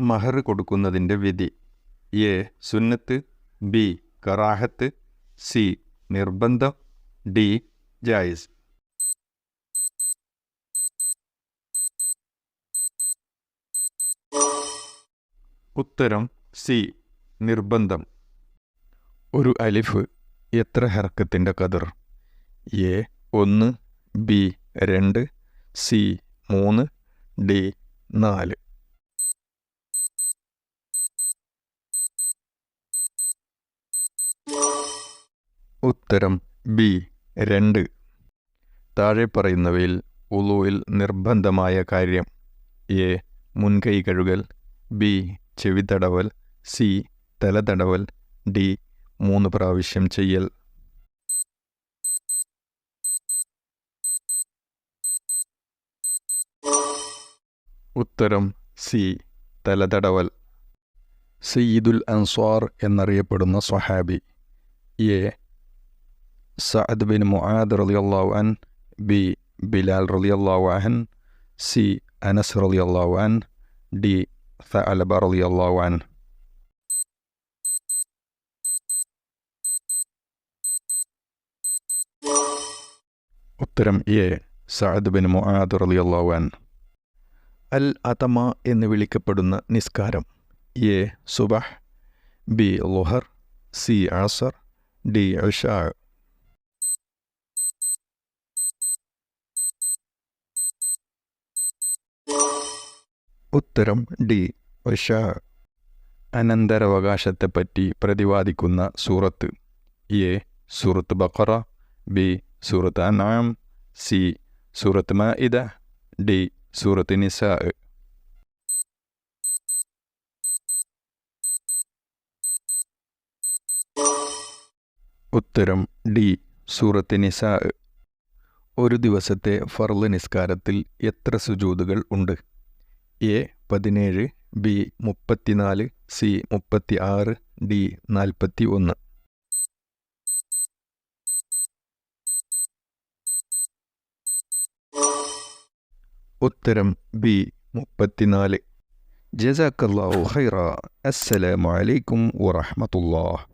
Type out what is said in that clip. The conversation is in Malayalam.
മഹർ കൊടുക്കുന്നതിന്റെ വിധി. എ. സുന്നത്ത് ബി. കറാഹത്ത് സി. നിർബന്ധം ഡി. ജായിസ്. ഉത്തരം സി. നിർബന്ധം. ഒരു അലിഫ് എത്ര ഹർക്കത്തിന്റെ കതിർ എ. ഒന്ന് ബി. രണ്ട് സി. മൂന്ന് ഡി. നാല്. ഉത്തരം ബി. രണ്ട്. താഴെ പറയുന്നവയിൽ ഉളുവിൽ നിർബന്ധമായ കാര്യം. എ. മുൻകൈ കഴുകൽ. ബി. ചെവി തടവൽ. സി. തല തടവൽ. ഡി. മൂന്ന് പ്രാവശ്യം ചെയ്യൽ. ഉത്തരം സി. തല തലതടവൽ സയ്യിദുൽ അൻസ്വാർ എന്നറിയപ്പെടുന്ന സ്വഹാബി. A. സഅദ് ബിൻ മുആദ് റളിയല്ലാഹു അൻ ബി ബിലാൽ റളിയല്ലാഹു അൻ സി അനസ് റളിയല്ലാഹു അൻ ഡി സഅലബ റളിയല്ലാഹു അൻ ഉത്തരം എ സഅദ് ബിൻ മുആദ് റളിയല്ലാഹു അൻ അൽ അതമ എന്ന് വിളിക്കപ്പെടുന്ന നിസ്കാരം എ സുബഹ് ബി ലുഹർ സി അസർ ഡി ഉഷാ ഉത്തരം ഡി. വശ അനന്തരാവകാശത്തെപ്പറ്റി പ്രതിപാദിക്കുന്ന സൂറത്ത്. എ. സൂറത്ത് ബക്കറ ബി. സൂറത്ത് അനാം സി. സൂറത്ത് മാഇദ. ഡി. സൂറത്ത് നിസാ. ഉത്തരം ഡി. സൂറത്ത് നിസാ. ഒരു ദിവസത്തെ ഫർൾ നിസ്കാരത്തിൽ എത്ര സുജൂതുകൾ ഉണ്ട്? എ പതിനേഴ് ബി മുപ്പത്തിനാല് സി മുപ്പത്തി ആറ് ഡി നാൽപ്പത്തി ഒന്ന് ഉത്തരം ബി മുപ്പത്തിനാല്. ജസാക്കല്ലാഹു ഹൈറ അസ്സലാമു അലൈക്കും വറഹ്മത്തുള്ളാഹ്.